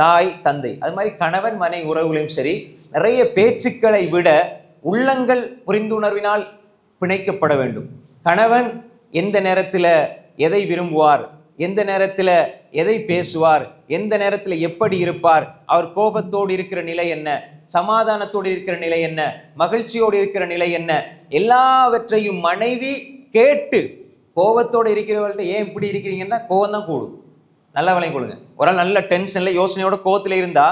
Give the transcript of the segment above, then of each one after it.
தாய் தந்தை. அது மாதிரி கணவன் மனை உறவுகளையும் சரி நிறைய பேச்சுக்களை விட உள்ளங்கள் புரிந்துணர்வினால் பிணைக்கப்பட வேண்டும். கணவன் எந்த நேரத்தில் எதை விரும்புவார் எந்த நேரத்தில் எதை பேசுவார் எந்த நேரத்தில் எப்படி இருப்பார் அவர் கோபத்தோடு இருக்கிற நிலை என்ன சமாதானத்தோடு இருக்கிற நிலை என்ன மகிழ்ச்சியோடு இருக்கிற நிலை என்ன எல்லாவற்றையும் மனைவி கேட்டு கோபத்தோடு இருக்கிறவர்கள்ட்ட ஏன் இப்படி இருக்கிறீங்கன்னா கோபம் தான் கூடும். நல்லா விளையும் கொடுங்க. ஒரு ஆள் நல்ல டென்ஷனில் யோசனையோட கோவத்தில் இருந்தா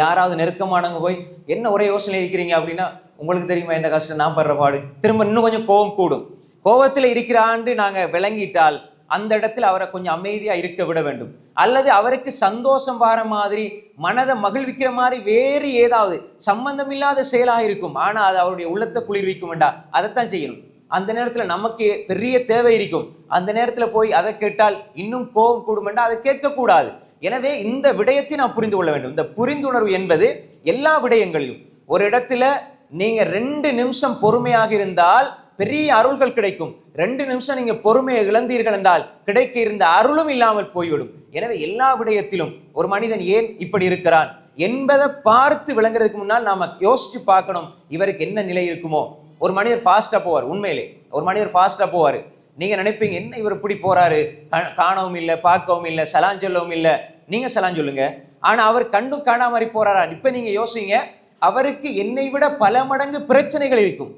யாராவது நெருக்கமானவங்க போய் என்ன ஒரே யோசனை இருக்கிறீங்க? அப்படின்னா உங்களுக்கு தெரியுமா என்ன கஷ்டம்? நான் படுற பாடு. திரும்ப இன்னும் கொஞ்சம் கோபம் கூடும். கோபத்தில் இருக்கிறாண்டு நாங்கள் விளங்கிட்டால் அந்த இடத்துல அவரை கொஞ்சம் அமைதியாக இருக்க விட வேண்டும். அல்லது அவருக்கு சந்தோஷம் வர மாதிரி மனதை மகிழ்விக்கிற மாதிரி வேறு ஏதாவது சம்பந்தமில்லாத செயலாக இருக்கும். ஆனால் அது அவருடைய உள்ளத்தை குளிர்விக்கும் வேண்டாம் அதைத்தான் செய்யணும். அந்த நேரத்தில் நமக்கு பெரிய தேவை இருக்கும். அந்த நேரத்தில் போய் அதை கேட்டால் இன்னும் கோபம் கூடும் அதை கேட்கக்கூடாது. எனவே இந்த விடயத்தை நாம் புரிந்து கொள்ள வேண்டும். இந்த புரிந்துணர்வு என்பது எல்லா விடயங்களிலும். ஒரு இடத்துல நீங்க ரெண்டு நிமிஷம் பொறுமையாக இருந்தால் பெரிய அருள்கள் கிடைக்கும். ரெண்டு நிமிஷம் நீங்க பொறுமையை இழந்தீர்கள் என்றால் கிடைக்க இருந்த அருளும் இல்லாமல் போய்விடும். எனவே எல்லா விடயத்திலும் ஒரு மனிதன் ஏன் இப்படி இருக்கிறான் என்பதை பார்த்து விளங்குறதுக்கு முன்னால் நாம யோசிச்சு பார்க்கணும். இவருக்கு என்ன நிலை இருக்குமோ? ஒரு மனிதர் ஃபாஸ்ட்டாக போவார் உண்மையிலே. ஒரு மனிதர் ஃபாஸ்ட்டாக போவார். நீங்கள் நினைப்பீங்க என்ன இவர் இப்படி போகிறாரு கா- காணவும் இல்லை பார்க்கவும் இல்லை சலான் சொல்லவும் இல்லை. நீங்கள் சலான் சொல்லுங்க. ஆனால் அவர் கண்டும் காணாமல் மாதிரி இப்போ நீங்கள் யோசிங்க அவருக்கு என்னை விட பல மடங்கு பிரச்சனைகள் இருக்கும்.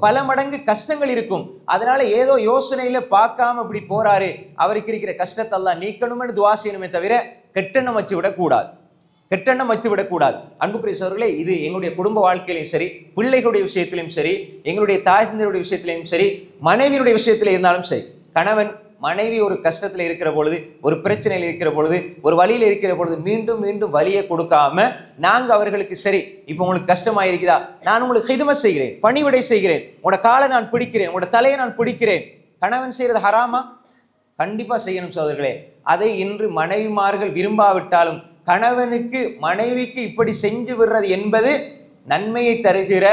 பல மடங்கு கஷ்டங்கள் இருக்கும். அதனால ஏதோ யோசனையில பார்க்காம இப்படி போறாரு. அவருக்கு இருக்கிற கஷ்டத்தெல்லாம் நீக்கணும்னு துவா செய்யணுமே தவிர கெட்டெண்ணம் வச்சு விடக்கூடாது. கெட்டெண்ணம் வைத்து விடக்கூடாது. அன்புக்குரிய சோர்களே இது எங்களுடைய குடும்ப வாழ்க்கையிலையும் சரி பிள்ளைகளுடைய விஷயத்திலையும் சரி எங்களுடைய தாய் தந்தையுடைய விஷயத்திலையும் சரி மனைவியுடைய விஷயத்தில் இருந்தாலும் சரி கணவன் மனைவி ஒரு கஷ்டத்தில் இருக்கிற பொழுது ஒரு பிரச்சனையில் இருக்கிற பொழுது ஒரு வழியில் இருக்கிற பொழுது மீண்டும் மீண்டும் வலியை கொடுக்காம நாங்கள் அவர்களுக்கு சரி இப்போ உங்களுக்கு கஷ்டமாக இருக்குதா நான் உங்களுக்கு ஹிதம செய்கிறேன் பணிவிடை செய்கிறேன் உங்களோட காலை நான் பிடிக்கிறேன் உங்களோட தலையை நான் பிடிக்கிறேன். கணவன் செய்கிறது ஹராமா? கண்டிப்பாக செய்யணும் சோதர்களே அதை இன்று மனைவிமார்கள் விரும்பாவிட்டாலும் கணவனுக்கு மனைவிக்கு இப்படி செஞ்சு விடுறது என்பது நன்மையை தருகிற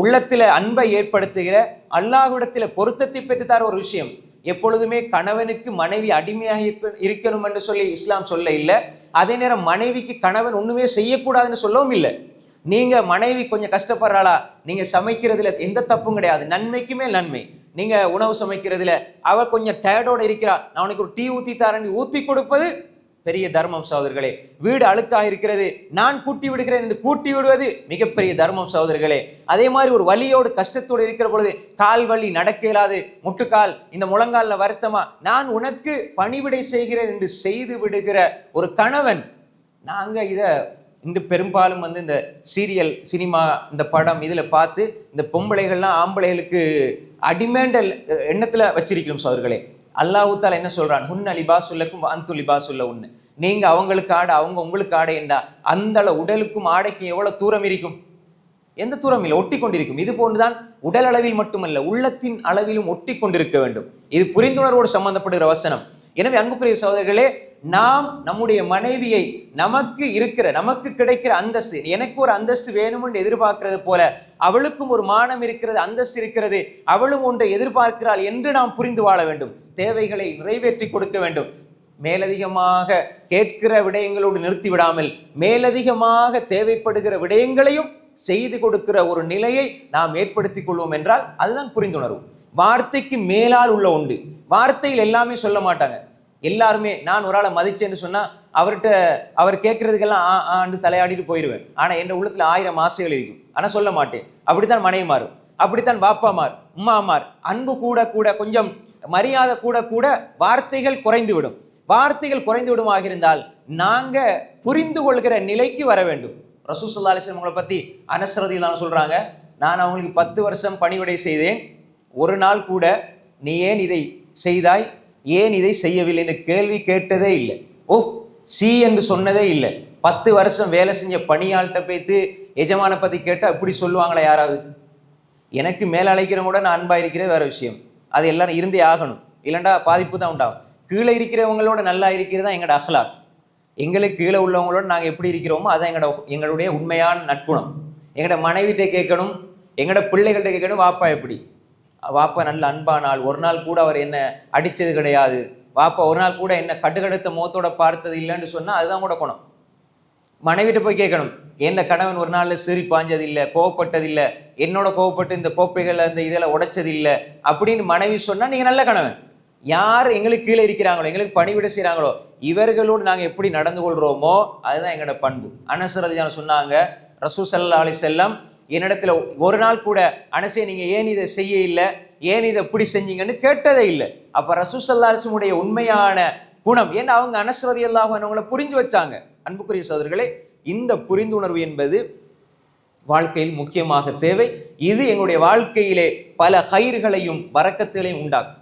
உள்ளத்தில் அன்பை ஏற்படுத்துகிற அல்லாஹுடத்தில் பொருத்தத்தை பெற்று தர ஒரு விஷயம். எப்பொழுதுமே கணவனுக்கு மனைவி அடிமையாக இருக்கணும் என்று சொல்லி இஸ்லாம் சொல்ல இல்லை. அதே நேரம் மனைவிக்கு கணவன் ஒன்றுமே செய்யக்கூடாதுன்னு சொல்லவும் இல்லை. நீங்கள் மனைவி கொஞ்சம் கஷ்டப்படுறாளா? நீங்கள் சமைக்கிறதுல எந்த தப்பும் கிடையாது. நன்மைக்குமே நன்மை. நீங்கள் உணவு சமைக்கிறதுல அவள் கொஞ்சம் டயர்டோடு இருக்கிறா. நான் உனக்கு ஒரு டீ ஊற்றி தரேன் ஊற்றி கொடுப்பது பெரிய தர்மம் சகோதரர்களே வீடு அழுக்காக இருக்கிறது நான் கூட்டி விடுகிறேன் என்று கூட்டி விடுவது மிகப்பெரிய தர்மம் சகோதரர்களே அதே மாதிரி ஒரு வலியோடு கஷ்டத்தோடு இருக்கிற பொழுது கால் வலி நடக்க இயலாது. முட்டுக்கால் இந்த முழங்காலில் வருத்தமா? நான் உனக்கு பணிவிடை செய்கிறேன் என்று செய்து விடுகிற ஒரு கணவன். நாங்கள் இதை இன்று பெரும்பாலும் வந்து இந்த சீரியல் சினிமா இந்த படம் இதில் பார்த்து இந்த பொம்பளைகள்லாம் ஆம்பளைகளுக்கு அடிமேண்டல் எண்ணத்தில் வச்சிருக்கிறோம் சோதர்களே. அல்லாஹ் தாலா என்ன சொல்றான்? ஹுன்ன லிபாசுல்லக்கும் அந்து லிபாசுல்ல உன்னு. நீங்க அவங்களுக்கு ஆட அவங்க உங்களுக்கு ஆடை என்றா அந்த உடலுக்கும் ஆடைக்கும் எவ்வளவு தூரம் இருக்கும்? எந்த தூரம் இல்லை? ஒட்டி கொண்டிருக்கும். இது போன்றுதான் உடல் அளவில் மட்டுமல்ல உள்ளத்தின் அளவிலும் ஒட்டி கொண்டிருக்க வேண்டும். இது புரிந்துணர்வோடு சம்பந்தப்படுகிற வசனம். எனவே அன்புக்குரிய சோதரர்களே நாம் நம்முடைய மனைவியை நமக்கு இருக்கிற நமக்கு கிடைக்கிற அந்தஸ்து எனக்கு ஒரு அந்தஸ்து வேணும்னு எதிர்பார்க்கிறது போல அவளுக்கும் ஒரு மானம் இருக்கிறது அந்தஸ்து இருக்கிறது அவளும் ஒன்றை எதிர்பார்க்கிறாள் என்று நாம் புரிந்து வாழ வேண்டும். தேவைகளை நிறைவேற்றி கொடுக்க வேண்டும். மேலதிகமாக கேட்கிற விடயங்களோடு நிறுத்தி விடாமல் மேலதிகமாக தேவைப்படுகிற விடயங்களையும் செய்து கொடுக்கிற ஒரு நிலையை நாம் ஏற்படுத்திக் கொள்வோம் என்றால் அதுதான் புரிந்துணர்வு. வார்த்தைக்கு மேலால் உள்ள உண்டு. வார்த்தையில் எல்லாமே சொல்ல மாட்டாங்க. எல்லாருமே நான் ஒரு ஆளை மதிச்சேன்னு சொன்னால் அவர்கிட்ட அவர் கேட்கறதுக்கெல்லாம் ஆ ஆண்டு தலையாடிட்டு போயிடுவேன் ஆனால் என் உள்ளத்தில் ஆயிரம் ஆசைகள் இருக்கும். ஆனால் சொல்ல மாட்டேன். அப்படித்தான் மனைவிமாரும் அப்படித்தான் வாப்பாமார் உம்மாமார் அன்பு கூட கூட கொஞ்சம் மரியாதை கூட கூட வார்த்தைகள் குறைந்து விடும் வார்த்தைகள் குறைந்து விடுமாக இருந்தால் நாங்கள் புரிந்து கொள்கிற நிலைக்கு வர வேண்டும். ரசூசுல்லா அலிஸ்லாம் அவங்களை பற்றி அனசரதியிலான சொல்கிறாங்க நான் அவங்களுக்கு பத்து வருஷம் பணிவிடை செய்தேன். ஒரு நாள் கூட நீ ஏன் இதை செய்தாய்? ஏன் இதை செய்யவில்லை என்று கேள்வி கேட்டதே இல்லை. ஓஃப் சி என்று சொன்னதே இல்லை. பத்து வருஷம் வேலை செஞ்ச பணியாள்கிட்ட போய்த்து எஜமான பற்றி கேட்டால் இப்படி சொல்லுவாங்களா யாராவது? எனக்கு மேலே அழைக்கிறவங்க கூட நான் அன்பாக இருக்கிற வேற விஷயம். அது எல்லாரும் இருந்தே ஆகணும். இல்லைண்டா பாதிப்பு தான் உண்டாகும். கீழே இருக்கிறவங்களோட நல்லா இருக்கிறது தான் எங்களோட அஹ்லாக். எங்களுக்கு கீழே உள்ளவங்களோட நாங்கள் எப்படி இருக்கிறோமோ அதான் எங்களோட எங்களுடைய உண்மையான நட்புணம். எங்களோட மனைவிட்ட கேட்கணும் எங்களோட பிள்ளைகள்கிட்ட கேட்கணும் வாப்பா எப்படி? வாப்பா நல்ல அன்பானால் ஒரு நாள் கூட அவர் என்ன அடித்தது கிடையாது. வாப்பா ஒரு நாள் கூட என்ன கட்டுக்கடுத்த முகத்தோட பார்த்தது இல்லைன்னு சொன்னால் அதுதான் கூட குணம். மனைவிட்டு போய் கேட்கணும். என்ன கணவன் ஒரு நாளில் சீறி பாஞ்சதில்லை கோவப்பட்டதில்லை என்னோட கோவப்பட்டு இந்த கோப்பைகளை அந்த இதெல்லாம் உடைச்சதில்லை அப்படின்னு மனைவி சொன்னால் நீங்கள் நல்ல கணவன். யார் எங்களுக்கு கீழே இருக்கிறாங்களோ எங்களுக்கு பணிவிட செய்கிறாங்களோ இவர்களோடு நாங்கள் எப்படி நடந்து கொள்கிறோமோ அதுதான் எங்களோட பண்பு. அனசரதியான சொன்னாங்க ரசூ சல்லா அலி செல்லம் என்னிடத்துல ஒரு நாள் கூட அனசே நீங்க ஏன் இதை செய்ய இல்லை ஏன் இதை எப்படி செஞ்சீங்கன்னு கேட்டதே இல்லை. அப்ப ரசூசல்லாசுடைய உண்மையான குணம் ஏன்னா அவங்க அனஸ்ரதி அல்லாஹ் அவங்கள புரிஞ்சு வச்சாங்க. அன்புக்குரிய சோதர்களே இந்த புரிந்துணர்வு என்பது வாழ்க்கையில் முக்கியமாக தேவை. இது எங்களுடைய வாழ்க்கையிலே பல கயிர்களையும் வரக்கத்துகளையும் உண்டாக்கும்.